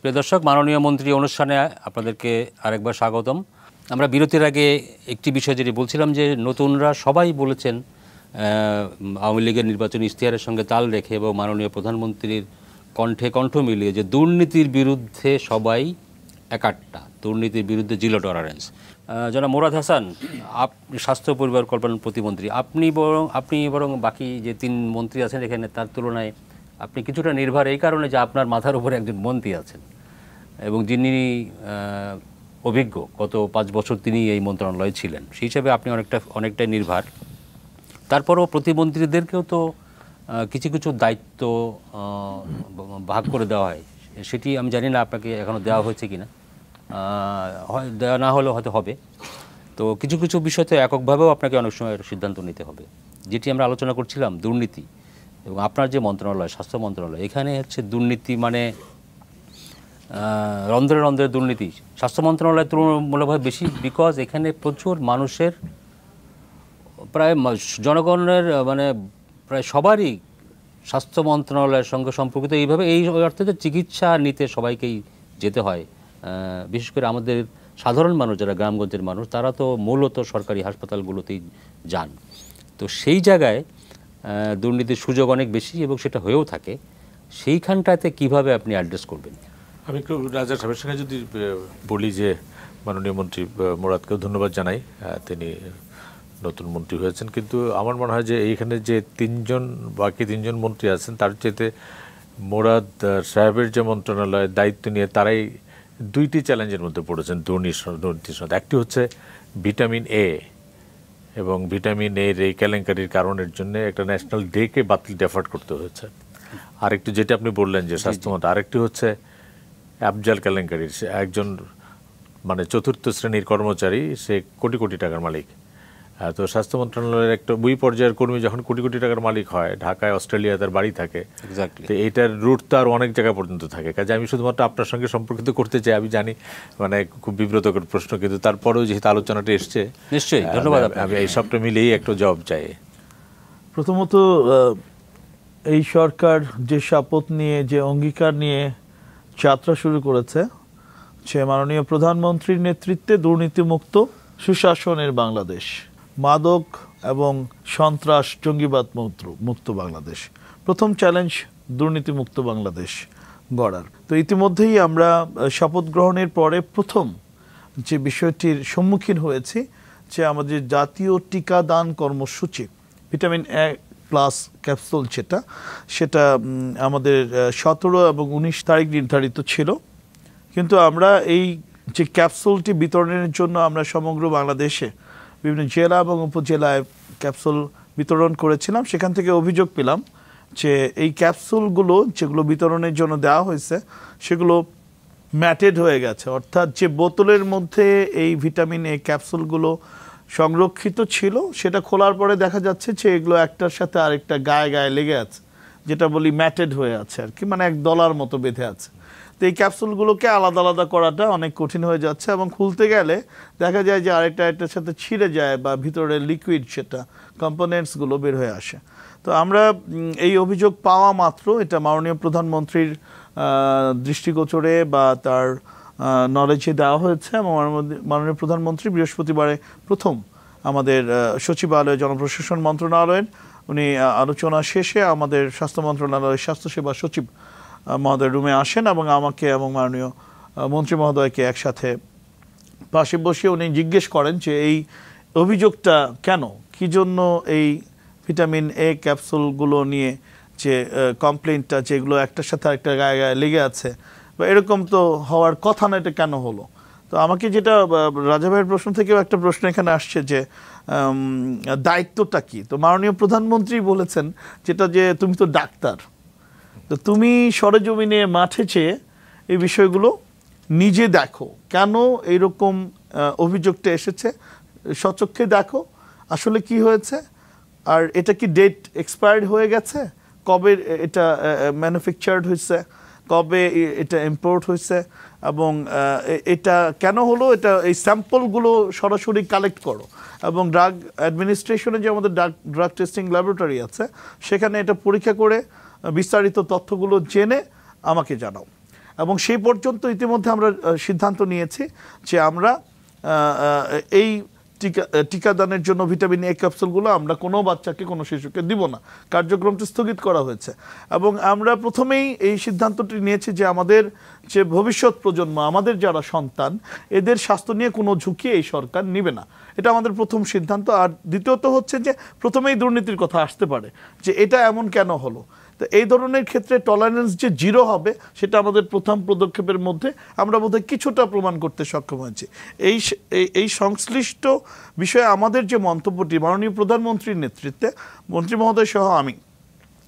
প্রিয় দর্শক, মাননীয় মন্ত্রী অনুষ্ঠানে আপনাদেরকে আরেকবার স্বাগতম। আমরা বিরতির আগে একটি বিষয় যেটি বলছিলাম যে, নতুনরা সবাই বলেছেন আওয়ামী লীগের নির্বাচনী ইশতেহারের সঙ্গে তাল রেখে এবং মাননীয় প্রধানমন্ত্রীর কণ্ঠে কণ্ঠ মিলিয়ে যে, দুর্নীতির বিরুদ্ধে সবাই একাট্টা, দুর্নীতির বিরুদ্ধে জিরো টলারেন্স যারা মোরাদ হাসান, আপ, স্বাস্থ্য পরিবার কল্যাণ প্রতিমন্ত্রী, আপনি বরং আপনি বরং বাকি যে তিন মন্ত্রী আছেন এখানে তার তুলনায় আপনি কিছুটা নির্ভর এই কারণে যে আপনার মাথার উপরে একজন মন্ত্রী আছেন। এবং যিনি অভিজ্ঞ, গত পাঁচ বছর তিনি এই মন্ত্রণালয়ে ছিলেন। সেই হিসাবে আপনি অনেকটা, অনেকটাই নির্ভর। তারপরও প্রতিমন্ত্রীদেরকেও তো কিছু কিছু দায়িত্ব ভাগ করে দেওয়া হয়। সেটি আমি জানি না আপনাকে এখনও দেওয়া হয়েছে কি না হয়, দেওয়া না হলেও হয়তো হবে। তো কিছু কিছু বিষয় তো এককভাবেও আপনাকে অনেক সময় সিদ্ধান্ত নিতে হবে। যেটি আমরা আলোচনা করছিলাম, দুর্নীতি। এবং আপনার যে মন্ত্রণালয়, স্বাস্থ্য মন্ত্রণালয়, এখানে হচ্ছে দুর্নীতি মানে রন্ধ্রে রন্ধ্রে দুর্নীতি। স্বাস্থ্য মন্ত্রণালয় তুলনামূলকভাবে বেশি বিকজ এখানে প্রচুর মানুষের প্রায় জনগণের মানে প্রায় সবারই স্বাস্থ্য মন্ত্রণালয়ের সঙ্গে সম্পর্কিত। এইভাবে এই অর্থে যে চিকিৎসা নিতে সবাইকেই যেতে হয়। বিশেষ করে আমাদের সাধারণ মানুষ, যারা গ্রামগঞ্জের মানুষ, তারা তো মূলত সরকারি হাসপাতালগুলোতেই যান। তো সেই জায়গায় দুর্নীতির সুযোগ অনেক বেশি এবং সেটা হয়েও থাকে। সেইখানটাতে কীভাবে আপনি অ্যাড্রেস করবেন? আমি একটু রাজা সাহেবের সঙ্গে যদি বলি যে মাননীয় মন্ত্রী মোরাদকেও ধন্যবাদ জানাই। তিনি নতুন মন্ত্রী হয়েছেন। কিন্তু আমার মনে হয় যে এইখানে যে তিনজন, বাকি তিনজন মন্ত্রী আছেন, তার চেয়েতে মোরাদ সাহেবের যে মন্ত্রণালয়ের দায়িত্ব নিয়ে তারাই দুইটি চ্যালেঞ্জের মধ্যে পড়েছেন, দুর্নীতি দুর্নীতির একটি হচ্ছে ভিটামিন এ এবং ভিটামিন এর এই কেলেঙ্কারির কারণের জন্য একটা ন্যাশনাল ডেকে বাতিল ডেফার্ট করতে হয়েছে। আরেকটি যেটা আপনি বললেন যে স্বাস্থ্যমত আরেকটি হচ্ছে আফজাল কেলেঙ্কারির একজন মানে চতুর্থ শ্রেণির কর্মচারী সে কোটি কোটি টাকার মালিক। তো স্বাস্থ্য মন্ত্রণালয়ের একটা দুই পর্যায়ের কর্মী যখন কোটি কোটি টাকার মালিক হয় ঢাকায় অস্ট্রেলিয়া তার বাড়ি থাকে। এক্স্যাক্টলি তো এইটার রুট তো আর অনেক জায়গা পর্যন্ত থাকে। কাজে আমি শুধুমাত্র আপনার সঙ্গে সম্পর্কিত করতে চাই আমি জানি মানে খুব বিব্রতকর প্রশ্ন কিন্তু তারপরেও যেহেতু আলোচনাটা এসছে নিশ্চয়ই, ধন্যবাদ আমি- এই সবটা মিলেই একটু জবাব চাই। প্রথমত আহ, এই সরকার যে শপথ নিয়ে যে অঙ্গীকার নিয়ে যাত্রা শুরু করেছে সে মাননীয় প্রধানমন্ত্রীর নেতৃত্বে দুর্নীতিমুক্ত সুশাসনের বাংলাদেশ। মাদক এবং সন্ত্রাস, জঙ্গিবাদ মুক্ত মুক্ত বাংলাদেশ। প্রথম চ্যালেঞ্জ, দুর্নীতিমুক্ত বাংলাদেশ গড়ার। তো ইতিমধ্যেই আমরা শপথ গ্রহণের পরে প্রথম যে বিষয়টির সম্মুখীন হয়েছি, যে আমাদের জাতীয় টিকাদান কর্মসূচি, ভিটামিন এ প্লাস ক্যাপসুল যেটা, সেটা আমাদের সতেরো এবং উনিশ তারিখ নির্ধারিত ছিল। কিন্তু আমরা এই যে ক্যাপসুলটি বিতরণের জন্য আমরা সমগ্র বাংলাদেশে বিভিন্ন জেলা এবং উপজেলায় ক্যাপসুল বিতরণ করেছিলাম। সেখান থেকে অভিযোগ পেলাম যে এই ক্যাপসুলগুলো যেগুলো বিতরণের জন্য দেওয়া হয়েছে, সেগুলো ম্যাটেড হয়ে গেছে। অর্থাৎ যে বোতলের মধ্যে এই ভিটামিন এ ক্যাপসুলগুলো সংরক্ষিত ছিল, সেটা খোলার পরে দেখা যাচ্ছে যে এগুলো একটার সাথে আরেকটা গায়ে গায়ে লেগে আছে, যেটা বলি ম্যাটেড হয়ে আছে আর কি মানে এক দলার মতো বেঁধে আছে। তো এই ক্যাপসুলগুলোকে আলাদা আলাদা করাটা অনেক কঠিন হয়ে যাচ্ছে এবং খুলতে গেলে দেখা যায় যে আরেকটা আরেকটার সাথে ছিঁড়ে যায় বা ভিতরে লিকুইড সেটা কম্পোনেন্টসগুলো বের হয়ে আসে। তো আমরা এই অভিযোগ পাওয়া মাত্র, এটা মাননীয় প্রধানমন্ত্রীর দৃষ্টিগোচরে বা তার নলেজে দেওয়া হয়েছে এবং মাননীয়- প্রধানমন্ত্রী বৃহস্পতিবারে প্রথম আমাদের সচিবালয় জনপ্রশাসন মন্ত্রণালয়ের, উনি আলোচনা শেষে আমাদের স্বাস্থ্য মন্ত্রণালয়ের স্বাস্থ্যসেবা সচিব আহ, মহোদয় রুমে আসেন এবং আমাকে এবং মাননীয় মন্ত্রী মহোদয়কে একসাথে পাশে বসে উনি জিজ্ঞেস করেন যে এই অভিযোগটা কেন? কি জন্য এই ভিটামিন এ ক্যাপসুলগুলো নিয়ে যে কমপ্লেনটা যেগুলো একটার সাথে আরেকটা গায়ে গায়ে লেগে আছে বা এরকম তো হওয়ার কথা না এটা কেন হলো? তো আমাকে যেটা রাজা ভাইয়ের প্রশ্ন থেকেও একটা প্রশ্ন এখানে আসছে যে দায়িত্বটা কি? তো মাননীয় প্রধানমন্ত্রী বলেছেন যেটা যে তুমি তো ডাক্তার। তো তুমি সরেজমিনে মাঠে চেয়ে এই বিষয়গুলো নিজে দেখো। কেন এইরকম অভিযোগটা এসেছে? সচক্ষে দেখো। আসলে কি হয়েছে? আর এটা কি ডেট এক্সপায়ার্ড হয়ে গেছে? কবে এটা ম্যানুফ্যাকচার্ড হয়েছে? কবে এটা ইম্পোর্ট হয়েছে? এবং এটা কেন হলো? এটা এই স্যাম্পলগুলো সরাসরি কালেক্ট করো। এবং ড্রাগ অ্যাডমিনিস্ট্রেশনে যে আমাদের ড্রাগ ড্রাগ টেস্টিং ল্যাবরেটরি আছে, সেখানে এটা পরীক্ষা করে বিস্তারিত তথ্যগুলো জেনে আমাকে জানাও। এবং সেই পর্যন্ত ইতিমধ্যে আমরা সিদ্ধান্ত নিয়েছি যে আমরা এই টিকা টিকাদানের জন্য ভিটামিন এ ক্যাপসুলগুলো আমরা কোনো বাচ্চাকে, কোনো শিশুকে দিব না। কার্যক্রমটি স্থগিত করা হয়েছে। এবং আমরা প্রথমেই এই সিদ্ধান্তটি নিয়েছি যে আমাদের যে ভবিষ্যৎ প্রজন্ম, আমাদের যারা সন্তান, এদের স্বাস্থ্য নিয়ে কোনো ঝুঁকি এই সরকার নিবে না। এটা আমাদের প্রথম সিদ্ধান্ত। আর দ্বিতীয়ত হচ্ছে যে প্রথমেই দুর্নীতির কথা আসতে পারে যে এটা এমন কেন হলো? তো এই ধরনের ক্ষেত্রে টলারেন্স যে জিরো হবে, সেটা আমাদের প্রথম পদক্ষেপের মধ্যে আমরা বোধহয় কিছুটা প্রমাণ করতে সক্ষম হয়েছি। এই, এই- সংশ্লিষ্ট বিষয়ে আমাদের যে মন্তব্যটি মাননীয় প্রধানমন্ত্রীর নেতৃত্বে, মন্ত্রী মহোদয় সহ আমি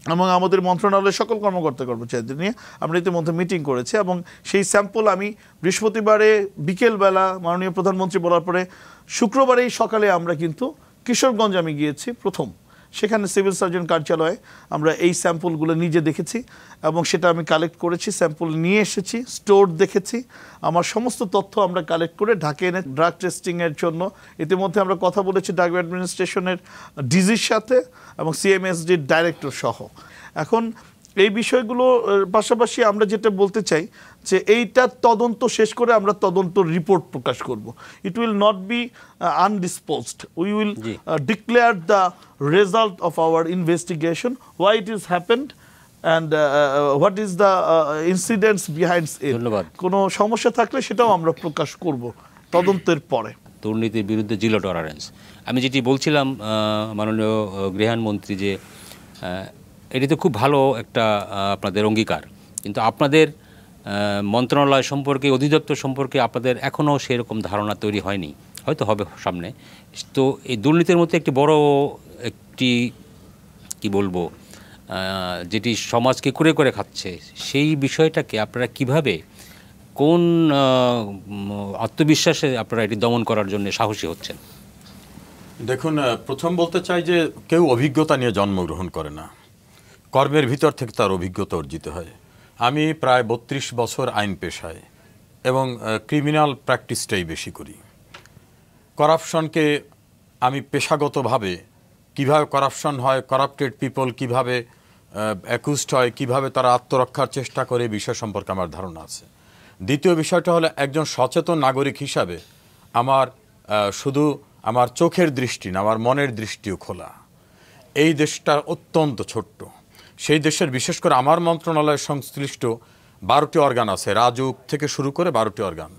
এবং আমাদের মন্ত্রণালয়ের সকল কর্মকর্তা কর্মচারীদের নিয়ে আমরা ইতিমধ্যে মিটিং করেছি এবং সেই স্যাম্পল আমি বৃহস্পতিবারে বিকেলবেলা মাননীয় প্রধানমন্ত্রী বলার পরে শুক্রবারেই সকালে আমরা কিন্তু কিশোরগঞ্জ আমি গিয়েছি প্রথম। সেখানে সিভিল সার্জন কার্যালয়ে আমরা এই স্যাম্পলগুলো নিজে দেখেছি এবং সেটা আমি কালেক্ট করেছি, স্যাম্পল নিয়ে এসেছি, স্টোর দেখেছি। আমার সমস্ত তথ্য আমরা কালেক্ট করে ঢাকে এনে ড্রাগ টেস্টিংয়ের জন্য ইতিমধ্যে আমরা কথা বলেছি ড্রাগ অ্যাডমিনিস্ট্রেশনের ডিজির সাথে এবং সিএমএসডির ডাইরেক্টর সহ। এখন এই বিষয়গুলো পাশাপাশি আমরা যেটা বলতে চাই যে এইটা তদন্ত শেষ করে আমরা তদন্ত রিপোর্ট প্রকাশ করব। It will not be undisposed we will declare the result of our investigation investigation, it is is and what is the incidents it. ধন্যবাদ। কোনো সমস্যা থাকলে সেটাও আমরা প্রকাশ করব তদন্তের পরে। দুর্নীতির বিরুদ্ধে জিরো টলারেন্স আমি যেটি বলছিলাম মাননীয় আহ, যে এটি তো খুব ভালো একটা আপনাদের অঙ্গীকার। কিন্তু আপনাদের মন্ত্রণালয় সম্পর্কে, অধিদপ্তর সম্পর্কে আপনাদের এখনও সেরকম ধারণা তৈরি হয়নি। হয়তো হবে সামনে। তো এই দুর্নীতির মধ্যে একটি বড়, একটি, কি বলব যেটি সমাজকে করে করে খাচ্ছে, সেই বিষয়টাকে আপনারা কীভাবে, কোন আত্মবিশ্বাসে আপনারা এটি দমন করার জন্য সাহসী হচ্ছেন? দেখুন প্রথম বলতে চাই যে কেউ অভিজ্ঞতা নিয়ে জন্মগ্রহণ করে না। কর্মের ভিতর থেকে তার অভিজ্ঞতা অর্জিত হয়। আমি প্রায় বত্রিশ বছর আইন পেশায় এবং ক্রিমিনাল প্র্যাকটিসটাই বেশি করি। করাপশনকে আমি পেশাগতভাবে কীভাবে করাপশন হয় করাপ্টেড পিপল কীভাবে অ্যাকুজড হয়, কীভাবে তারা আত্মরক্ষার চেষ্টা করে বিষয় সম্পর্কে আমার ধারণা আছে। দ্বিতীয় বিষয়টা হলো একজন সচেতন নাগরিক হিসাবে আমার শুধু আমার চোখের দৃষ্টি না, আমার মনের দৃষ্টিও খোলা। এই দেশটা অত্যন্ত ছোট্ট। সেই দেশের বিশেষ করে আমার মন্ত্রণালয়ের সংশ্লিষ্ট বারোটি অর্গান আছে রাজুক থেকে শুরু করে বারোটি অর্গান।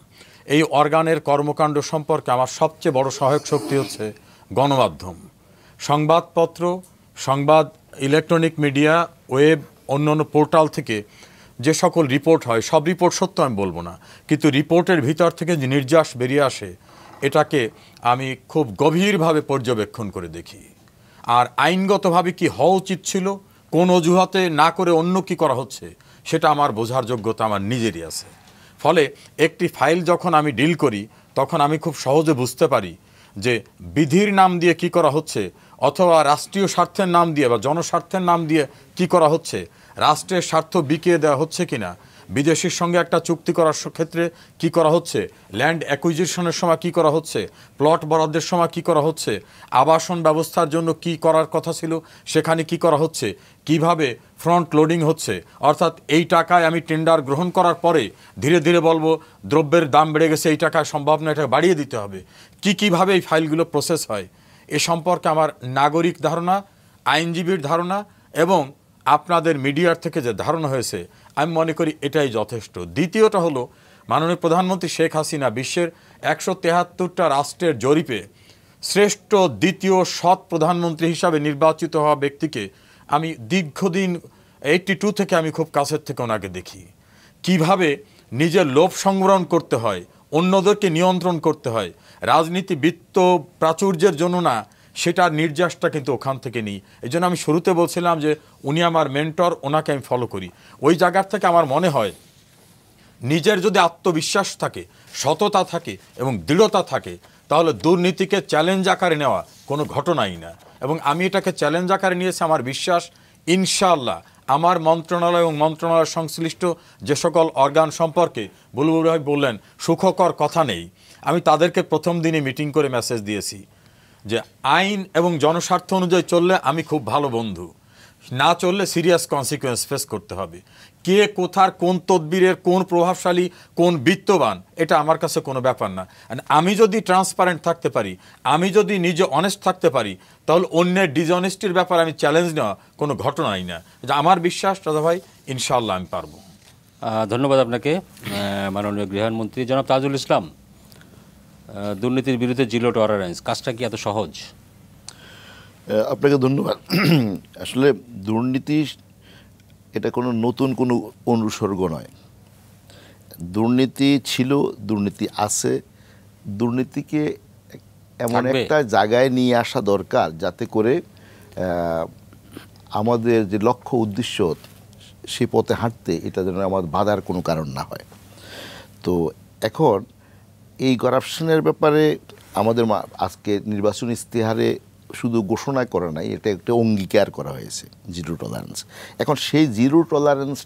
এই অর্গানের কর্মকাণ্ড সম্পর্কে আমার সবচেয়ে বড় সহায়ক শক্তি হচ্ছে গণমাধ্যম। সংবাদপত্র, সংবাদ, ইলেকট্রনিক মিডিয়া, ওয়েব, অন্যান্য পোর্টাল থেকে যে সকল রিপোর্ট হয়, সব রিপোর্ট সত্য আমি বলব না। কিন্তু রিপোর্টের ভিতর থেকে যে নির্যাস বেরিয়ে আসে, এটাকে আমি খুব গভীরভাবে পর্যবেক্ষণ করে দেখি। আর আইনগতভাবে কি হওয়া উচিত ছিল কোন অজুহাতে না করে অন্য কি করা হচ্ছে, সেটা আমার বোঝার যোগ্যতা আমার নিজেরই আছে। ফলে একটি ফাইল যখন আমি ডিল করি, তখন আমি খুব সহজে বুঝতে পারি যে বিধির নাম দিয়ে কি করা হচ্ছে অথবা রাষ্ট্রীয় স্বার্থের নাম দিয়ে বা জনস্বার্থের নাম দিয়ে কি করা হচ্ছে, রাষ্ট্রের স্বার্থ বিকিয়ে দেওয়া হচ্ছে কিনা বিদেশির সঙ্গে একটা চুক্তি করার ক্ষেত্রে কি করা হচ্ছে? ল্যান্ড অ্যাকুইজিশনের সময় কি করা হচ্ছে? প্লট বরাদ্দের সময় কি করা হচ্ছে? আবাসন ব্যবস্থার জন্য কি করার কথা ছিল? সেখানে কি করা হচ্ছে? কীভাবে ফ্রন্ট লোডিং হচ্ছে? অর্থাৎ এই টাকায় আমি টেন্ডার গ্রহণ করার পরে ধীরে ধীরে বলব, দ্রব্যের দাম বেড়ে গেছে, এই টাকায় সম্ভব না এটা বাড়িয়ে দিতে হবে। কি কীভাবে এই ফাইলগুলো প্রসেস হয়? এ সম্পর্কে আমার নাগরিক ধারণা, আইনজীবীর ধারণা এবং আপনাদের মিডিয়ার থেকে যে ধারণা হয়েছে, আমি মনে করি এটাই যথেষ্ট। দ্বিতীয়টা হলো, মাননীয় প্রধানমন্ত্রী শেখ হাসিনা বিশ্বের একশো তেহাত্তরটা রাষ্ট্রের জরিপে শ্রেষ্ঠ দ্বিতীয় সৎ প্রধানমন্ত্রী হিসাবে নির্বাচিত হওয়া ব্যক্তিকে আমি দীর্ঘদিন এইটটি টু থেকে আমি খুব কাছের থেকে ওনাকে দেখি। কীভাবে নিজের লোভ সংবরণ করতে হয়, অন্যদেরকে নিয়ন্ত্রণ করতে হয় রাজনীতি বিত্ত প্রাচুর্যের জন্য না সেটার নির্যাসটা কিন্তু ওখান থেকে নিই। এই জন্য আমি শুরুতে বলছিলাম যে উনি আমার মেন্টর ওনাকে আমি ফলো করি। ওই জায়গার থেকে আমার মনে হয় নিজের যদি আত্মবিশ্বাস থাকে, সততা থাকে এবং দৃঢ়তা থাকে, তাহলে দুর্নীতিকে চ্যালেঞ্জ আকারে নেওয়া কোনো ঘটনাই না। এবং আমি এটাকে চ্যালেঞ্জ আকারে নিয়েছি আমার বিশ্বাস, ইনশাআল্লাহ আমার মন্ত্রণালয় এবং মন্ত্রণালয় সংশ্লিষ্ট যে সকল অর্গান সম্পর্কে বুলবুল ভাই বললেন, সুখকর কথা নেই। আমি তাদেরকে প্রথম দিনে মিটিং করে মেসেজ দিয়েছি। যে আইন এবং জনস্বার্থ অনুযায়ী চললে আমি খুব ভালো বন্ধু। না চললে সিরিয়াস কনসিকুয়েন্স ফেস করতে হবে। কে কোথার কোন তদবিরের, কোন প্রভাবশালী, কোন বিত্তবান, এটা আমার কাছে কোনো ব্যাপার না। আমি যদি ট্রান্সপারেন্ট থাকতে পারি, আমি যদি নিজে অনেস্ট থাকতে পারি, তাহলে অন্যের ডিজঅনেস্টির ব্যাপারে আমি চ্যালেঞ্জ নেওয়া কোনো ঘটনাই না। যে আমার বিশ্বাস দাদা ভাই ইনশাল্লাহ আমি পারব। ধন্যবাদ আপনাকে। মাননীয় গৃহমন্ত্রী জনাব তাজুল ইসলাম। দুর্নীতির বিরুদ্ধে জিরো টলারেন্স কাজটা কি এত সহজ? আপনাকে ধন্যবাদ। আসলে দুর্নীতি এটা কোনো নতুন কোনো অনুসর্গ নয়। দুর্নীতি ছিল দুর্নীতি আছে। দুর্নীতিকে এমন একটা জায়গায় নিয়ে আসা দরকার যাতে করে আমাদের যে লক্ষ্য উদ্দেশ্য সে পথে হাঁটতে এটা যেন আমার বাধার কোনো কারণ না হয়। তো এখন এই করাপশনের ব্যাপারে আমাদের আজকে নির্বাচন ইস্তেহারে শুধু ঘোষণা করা নাই, এটা একটা অঙ্গীকার করা হয়েছে জিরো টলারেন্স এখন সেই জিরো টলারেন্স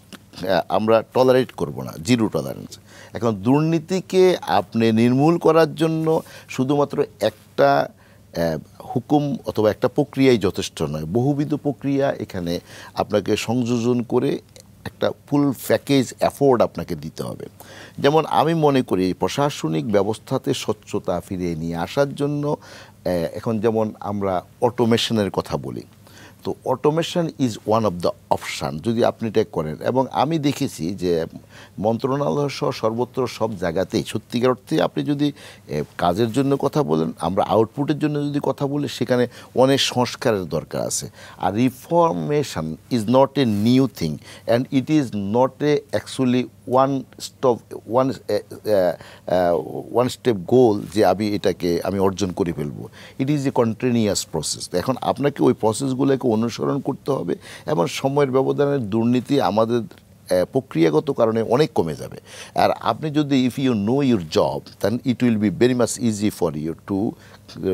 আমরা টলারেট করব না জিরো টলারেন্স এখন দুর্নীতিকে আপনি নির্মূল করার জন্য শুধুমাত্র একটা হুকুম অথবা একটা প্রক্রিয়াই যথেষ্ট নয়, বহুবিধ প্রক্রিয়া এখানে আপনাকে সংযোজন করে একটা ফুল প্যাকেজ অ্যাফোর্ড আপনাকে দিতে হবে। যেমন আমি মনে করি প্রশাসনিক ব্যবস্থাতে স্বচ্ছতা ফিরিয়ে নিয়ে আসার জন্য এখন যেমন আমরা অটোমেশনের কথা বলি তো automation is one of the option যদি আপনি এটা করেন। এবং আমি দেখেছি যে মন্ত্রণালয় সহ সর্বত্র সব জায়গাতেই, সত্যিকার অর্থে আপনি যদি কাজের জন্য কথা বলেন, আমরা আউটপুটের জন্য যদি কথা বলি, সেখানে অনেক সংস্কারের দরকার আছে। আর reformation is not a new thing and it is not a actually one stop one one step goal যে আমি এটাকে, আমি অর্জন করে ফেলব। It is a continuous process এখন আপনাকে ওই প্রসেসগুলোকে অনুসরণ করতে হবে এবং সময়ের ব্যবধানের দুর্নীতি আমাদের প্রক্রিয়াগত কারণে অনেক কমে যাবে। আর আপনি যদি if you know your job then it will be very much easy for you to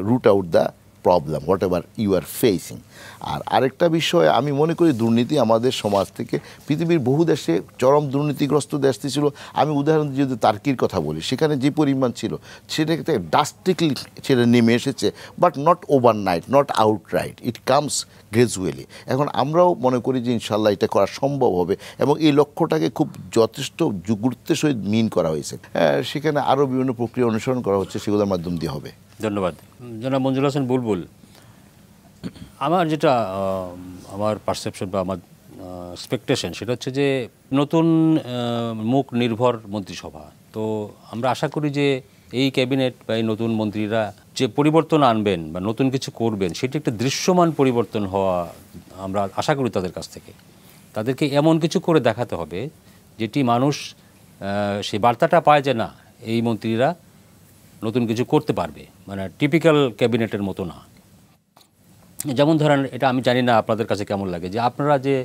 root out the problem whatever you are facing আর আরেকটা বিষয় আমি মনে করি দুর্নীতি আমাদের সমাজ থেকে পৃথিবীর বহু দেশে চরম দুর্নীতিগ্রস্ত দেশটি ছিল। আমি উদাহরণ যদি তার্কির কথা বলি সেখানে যে পরিমাণ ছিল সেটাকে ডাস্টিকলি সেটা নেমে এসেছে but not overnight not outright it comes gradually এখন আমরাও মনে করি যে ইনশাল্লাহ এটা করা সম্ভব হবে এবং এই লক্ষ্যটাকে খুব যথেষ্ট গুরুত্বের সহিত মিন করা হয়েছে। আহ, সেখানে আরও বিভিন্ন প্রক্রিয়া অনুসরণ করা হচ্ছে সেগুলোর মাধ্যম দিয়ে হবে। ধন্যবাদ। জনাব মঞ্জুর হোসেন বুলবুল, আমার যেটা আমার পারসেপশন বা আমার এক্সপেকটেশন সেটা হচ্ছে যে নতুন মুখ নির্ভর মন্ত্রিসভা। তো আমরা আশা করি যে এই ক্যাবিনেট বা এই নতুন মন্ত্রীরা যে পরিবর্তন আনবেন বা নতুন কিছু করবেন, সেটি একটা দৃশ্যমান পরিবর্তন হওয়া আমরা আশা করি তাদের কাছ থেকে। তাদেরকে এমন কিছু করে দেখাতে হবে যেটি মানুষ সেই বার্তাটা পায় যে না, এই মন্ত্রীরা নতুন কিছু করতে পারবে। মানে টিপিক্যাল ক্যাবিনেটের মতো না। যেমন ধরেন, এটা আমি জানি না আপনাদের কাছে কেমন লাগে, যে আপনারা যে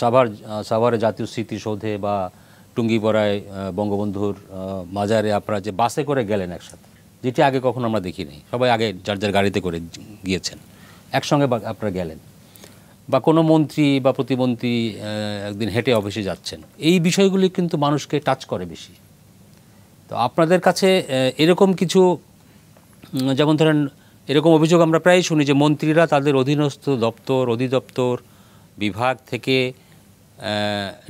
সাভার, সাভারে জাতীয় স্মৃতিসৌধে বা টুঙ্গিপাড়ায় বঙ্গবন্ধুর মাজারে আপনারা যে বাসে করে গেলেন একসাথে, যেটি আগে কখনো আমরা দেখিনি। সবাই আগে যার যার গাড়িতে করে গিয়েছেন, একসঙ্গে আপনারা গেলেন। বা কোনো মন্ত্রী বা প্রতিমন্ত্রী একদিন হেঁটে অফিসে যাচ্ছেন। এই বিষয়গুলি কিন্তু মানুষকে টাচ করে বেশি। তো আপনাদের কাছে এরকম কিছু যেমন ধরেন, এরকম অভিযোগ আমরা প্রায়ই শুনি যে মন্ত্রীরা তাদের অধীনস্থ দপ্তর, অধিদপ্তর, বিভাগ থেকে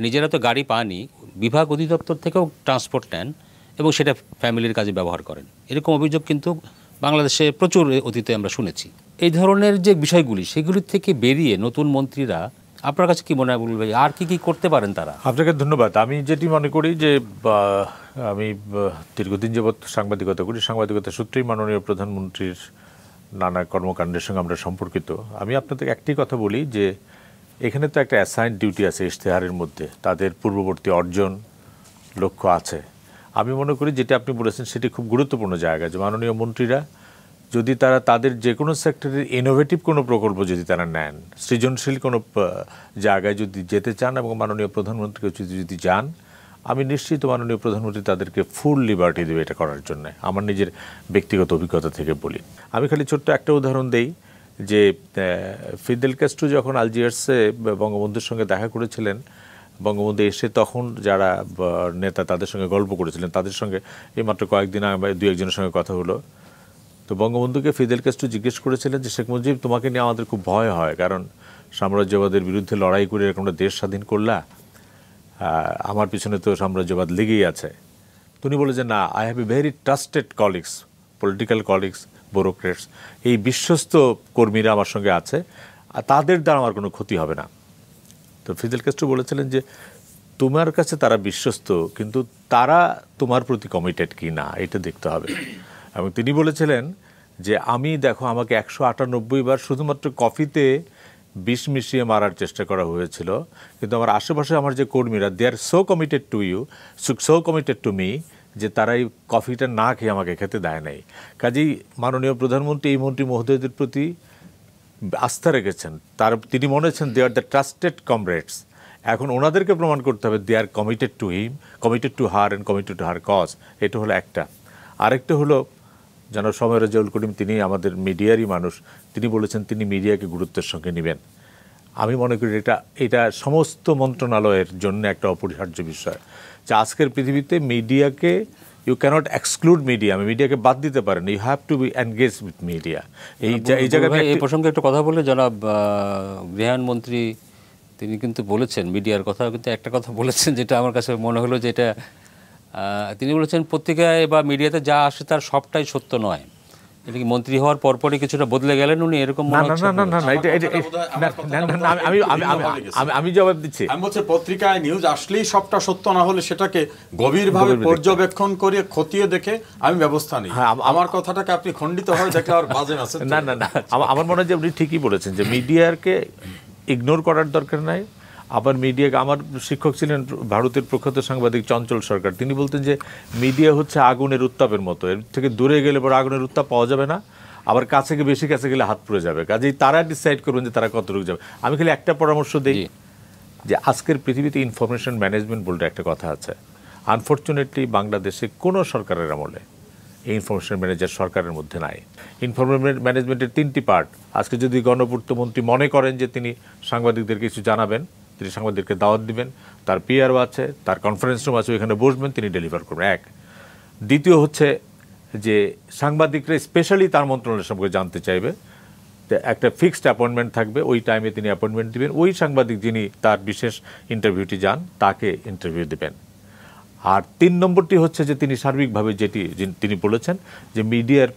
নিজেরা তো গাড়ি পানই, বিভাগ অধিদপ্তর থেকেও ট্রান্সপোর্ট নেন এবং সেটা ফ্যামিলির কাজে ব্যবহার করেন। এরকম অভিযোগ কিন্তু বাংলাদেশে প্রচুর অতীতে আমরা শুনেছি। এই ধরনের যে বিষয়গুলি সেগুলির থেকে বেরিয়ে নতুন মন্ত্রীরা আপনার কাছে কি মনে হয় বলবে আর কি কি করতে পারেন তারা? আপনাকে ধন্যবাদ। আমি যেটি মনে করি যে আমি দীর্ঘদিন যাবৎ সাংবাদিকতা করি। সাংবাদিকতা সূত্রেই মাননীয় প্রধানমন্ত্রীর নানা কর্মকাণ্ডের সঙ্গে আমরা সম্পর্কিত। আমি আপনাদের একটি কথা বলি যে, এখানে তো একটা অ্যাসাইন ডিউটি আছে ইশতেহারের মধ্যে। তাদের পূর্ববর্তী অর্জন লক্ষ্য আছে। আমি মনে করি যেটা আপনি বলেছেন সেটি খুব গুরুত্বপূর্ণ জায়গা যে, মাননীয় মন্ত্রীরা যদি তারা তাদের যে কোনো সেক্টরের ইনোভেটিভ কোনো প্রকল্প যদি তারা নেন, সৃজনশীল কোনো জায়গায় যদি যেতে চান এবং মাননীয় প্রধানমন্ত্রীকে যদি যদি যান, আমি নিশ্চিত মাননীয় প্রধানমন্ত্রী তাদেরকে ফুল লিবার্টি দেবে এটা করার জন্য, আমার নিজের ব্যক্তিগত অভিজ্ঞতা থেকে বলি। আমি খালি ছোট্ট একটা উদাহরণ দেই যে ফিদেল ক্যাস্ট্রো যখন আলজিয়ার্সে বঙ্গবন্ধুর সঙ্গে দেখা করেছিলেন, বঙ্গবন্ধু এসে তখন যারা নেতা তাদের সঙ্গে গল্প করেছিলেন, তাদের সঙ্গে এই মাত্র কয়েকদিন দুই একজনের সঙ্গে কথা হলো। তো বঙ্গবন্ধুকে ফিদেল কাস্ট্রো জিজ্ঞেস করেছিলেন যে, শেখ মুজিব, তোমাকে নিয়ে আমাদের খুব ভয় হয়, কারণ সাম্রাজ্যবাদের বিরুদ্ধে লড়াই করে এরকম দেশ স্বাধীন করলা আমার পিছনে তো সাম্রাজ্যবাদ লেগেই আছে। তিনি বলে যে, না I have a very trusted colleagues political colleagues bureaucrats এই বিশ্বস্ত কর্মীরা আমার সঙ্গে আছে, আর তাদের দ্বারা আমার কোনো ক্ষতি হবে না। তো ফিদেল কাস্ট্রো বলেছিলেন যে, তোমার কাছে তারা বিশ্বস্ত, কিন্তু তারা তোমার প্রতি কমিটেড কি না, এটা দেখতে হবে। এবং তিনি বলেছিলেন যে, আমি দেখো, আমাকে একশো আটানব্বই বার শুধুমাত্র কফিতে বিষ মিশিয়ে মারার চেষ্টা করা হয়েছিল। কিন্তু আমার আশেপাশে আমার যে কর্মীরা they are so committed to you so so committed to me যে তারা এই কফিটা না খেয়ে আমাকে খেতে দেয় নাই। কাজেই মাননীয় প্রধানমন্ত্রী এই মন্ত্রী মহোদয়দের প্রতি আস্থা রেখেছেন। তার, তিনি মনে হচ্ছেন they are the trusted comrades এখন ওনাদেরকে প্রমাণ করতে হবে they are committed to him committed to her and committed to her cause এটা হলো একটা। আরেকটা হলো যেন সময় রাজাউল করিম তিনি আমাদের মিডিয়ারই মানুষ। তিনি বলেছেন তিনি মিডিয়াকে গুরুত্বের সঙ্গে নেবেন। আমি মনে করি এটা এটা সমস্ত মন্ত্রণালয়ের জন্য একটা অপরিহার্য বিষয়। যে আজকের পৃথিবীতে মিডিয়াকে ইউ ক্যানট এক্সক্লুড মিডিয়া আমি মিডিয়াকে বাদ দিতে পারেন। You have to be engage with media এই এই জায়গায় এই প্রসঙ্গে একটা কথা বলে জনাব আহ, গৃহায়ণ তিনি কিন্তু বলেছেন মিডিয়ার কথা কিন্তু একটা কথা বলেছেন যেটা আমার কাছে মনে হলো যে এটা তিনি বলেছেন পত্রিকায় বা মিডিয়াতে যা আসে তার সবটাই সত্য নয়। এটা কি মন্ত্রী হওয়ার পরপরই কিছুটা বদলে গেলেন উনি? এরকম মনে হচ্ছে না না না না আমি আমি জবাব দিচ্ছি। আমি বলছি পত্রিকায় নিউজ আসলেই সবটা সত্য না হলে সেটাকে গভীরভাবে পর্যবেক্ষণ করে খতিয়ে দেখে আমি ব্যবস্থা নিই। হ্যাঁ, আমার কথাটাকে আপনি খণ্ডিত হয়ে দেখলে আর বাজে মেসেজ না না না আমার- আমার মনে হয় যে আপনি ঠিকই বলেছেন যে মিডিয়াকে ইগনোর করার দরকার নাই। আবার মিডিয়াকে আমার শিক্ষক ছিলেন ভারতের প্রখ্যাত সাংবাদিক চঞ্চল সরকার। তিনি বলতেন যে মিডিয়া হচ্ছে আগুনের উত্তাপের মতো। এর থেকে দূরে গেলে পর আগুনের উত্তাপ পাওয়া যাবে না। আবার কাছে গিয়ে বেশি কাছে গেলে হাত পুড়ে যাবে। কাজেই তারা ডিসাইড করবেন যে তারা কতটুকু যাবে। আমি খালি একটা পরামর্শ দিই যে আজকের পৃথিবীতে ইনফরমেশন ম্যানেজমেন্ট বলতে একটা কথা আছে। আনফর্চুনেটলি বাংলাদেশে কোনো সরকারের আমলে এই ইনফরমেশন ম্যানেজার সরকারের মধ্যে নাই। ইনফরমেশন ম্যানেজমেন্টের তিনটি পার্ট আজকে যদি গণপূর্তমন্ত্রী মনে করেন যে তিনি সাংবাদিকদের কিছু জানাবেন তিনি সাংবাদিককে দাওয়াত দিবেন, তার পিআরও আছে, তার কনফারেন্স রুম আছে, ওইখানে বসবেন, তিনি ডেলিভার করবেন। এক। দ্বিতীয় হচ্ছে যে সাংবাদিকরা স্পেশালি তার মন্ত্রণালয় সম্পর্কে জানতে চাইবে একটা ফিক্সড অ্যাপয়েন্টমেন্ট থাকবে, ওই টাইমে তিনি অ্যাপয়েন্টমেন্ট দিবেন, ওই সাংবাদিক যিনি তার বিশেষ ইন্টারভিউটি যান, তাকে ইন্টারভিউ দেবেন। আর তিন নম্বরটি হচ্ছে যে তিনি সার্বিকভাবে যেটি তিনি বলেছেন যে মিডিয়ার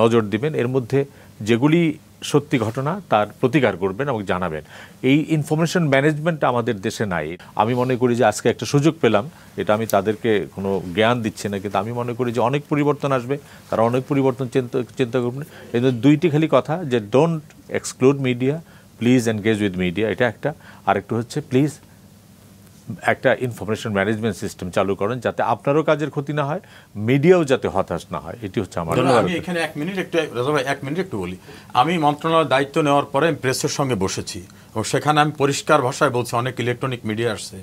নজর দিবেন, এর মধ্যে যেগুলি সত্যি ঘটনা, তার প্রতিকার করবেন এবং জানাবেন। এই ইনফরমেশন ম্যানেজমেন্টটা আমাদের দেশে নাই। আমি মনে করি যে আজকে একটা সুযোগ পেলাম এটা আমি তাদেরকে কোনো জ্ঞান দিচ্ছি না, কিন্তু আমি মনে করি যে অনেক পরিবর্তন আসবে, তারা অনেক পরিবর্তন চিন্তা চিন্তা করবেন। এই দুইটি খালি কথা যে don't exclude media please engage with media এটা একটা। আরেকটু হচ্ছে প্লিজ একটা ইনফরমেশন ম্যানেজমেন্ট সিস্টেম চালু করেন যাতে আপনারও কাজের ক্ষতি না হয় মিডিয়াও যাতে হতাশ না হয়। এটি হচ্ছে আমার আমি এখানে এক মিনিট একটু এক মিনিট একটু বলি। আমি মন্ত্রণালয়ের দায়িত্ব নেওয়ার পরে আমি প্রেসের সঙ্গে বসেছি। এবং সেখানে আমি পরিষ্কার ভাষায় বলছি অনেক ইলেকট্রনিক মিডিয়া আসছে।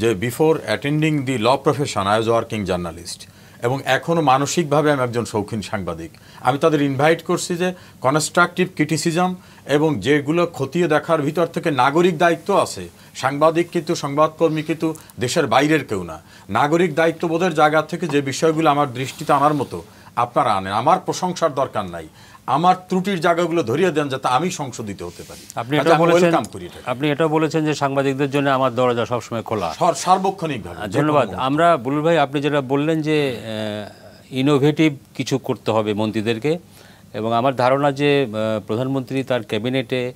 যে before attending the law profession I was working journalist এবং এখনও মানসিকভাবে আমি একজন শৌখিন সাংবাদিক। আমি তাদের ইনভাইট করছি যে কনস্ট্রাকটিভ ক্রিটিসিজম এবং যেগুলো খতিয়ে দেখার ভিতর থেকে নাগরিক দায়িত্ব আছে। সাংবাদিক কিন্তু, সংবাদকর্মী কিন্তু দেশের বাইরের কেউ না। নাগরিক দায়িত্ববোধের জায়গা থেকে যে বিষয়গুলো আমার দৃষ্টিতে আনার মতো আপনারা আনেন। আমার প্রশংসার দরকার নাই। আমার ত্রুটির জায়গাগুলো ধরিয়ে দেন যাতে আমি সংশোধিত হতে পারি। আপনি এটা বলেছেন welcome আপনি এটা বলেছেন যে সাংবাদিকদের জন্য আমার দরজা সবসময় খোলা। সর- সার্বক্ষণিকভাবে ধন্যবাদ। আমরা বুলুল ভাই আপনি যেটা বললেন যে ইনোভেটিভ কিছু করতে হবে মন্ত্রীদেরকে এবং আমার ধারণা যে প্রধানমন্ত্রী তার ক্যাবিনেটে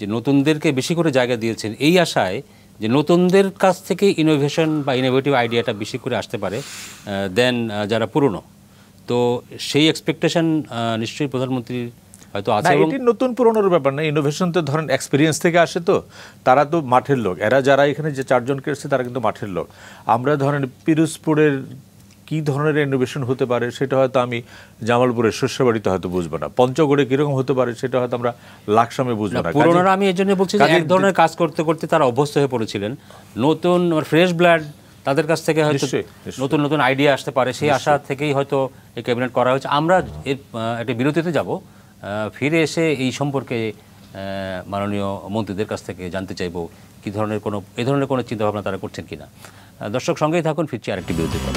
যে নতুনদেরকে বেশি করে জায়গা দিয়েছেন এই আশায় যে নতুনদের কাছ থেকে ইনোভেশন বা ইনোভেটিভ আইডিয়াটা বেশি করে আসতে পারে দেন যারা পুরনো। তো সেই এক্সপেকটেশন নিশ্চয়ই প্রধানমন্ত্রীর হয়তো আছে এটি নতুন পুরনোর ব্যাপার না ইনোভেশন তো ধরেন এক্সপিরিয়েন্স থেকে আসে তো তারা তো মাঠের লোক। এরা যারা এখানে যে চারজনকে এসেছে তারা কিন্তু মাঠের লোক। আমরা ধরেন পিরোজপুরের কি ধরনের ইনোভেশন হতে পারে সেটা হয়তো আমি জামালপুরের শস্যবাড়িতে হয়তো বুঝব না। পঞ্চগড়ে কীরকম হতে পারে সেটা হয়তো আমরা লাকসামে বুঝব না পুরোনোরা আমি এই জন্য বলছি যে এক ধরনের কাজ করতে করতে তারা অভ্যস্ত হয়ে পড়েছিলেন। নতুন ফ্রেশ ব্লাড তাদের কাছ থেকে হয়তো। নতুন নতুন আইডিয়া আসতে পারে। সেই আশা থেকেই হয়তো এই ক্যাবিনেট করা হয়েছে। আমরা এর একটা বিরতিতে যাব। ফিরে এসে এই সম্পর্কে মাননীয় মন্ত্রীদের কাছ থেকে জানতে চাইব কী ধরনের কোনো এ ধরনের কোনো চিন্তাভাবনা তারা করছেন কিনা। না দর্শক সঙ্গেই থাকুন ফিরছি আরেকটি বিরতি পর।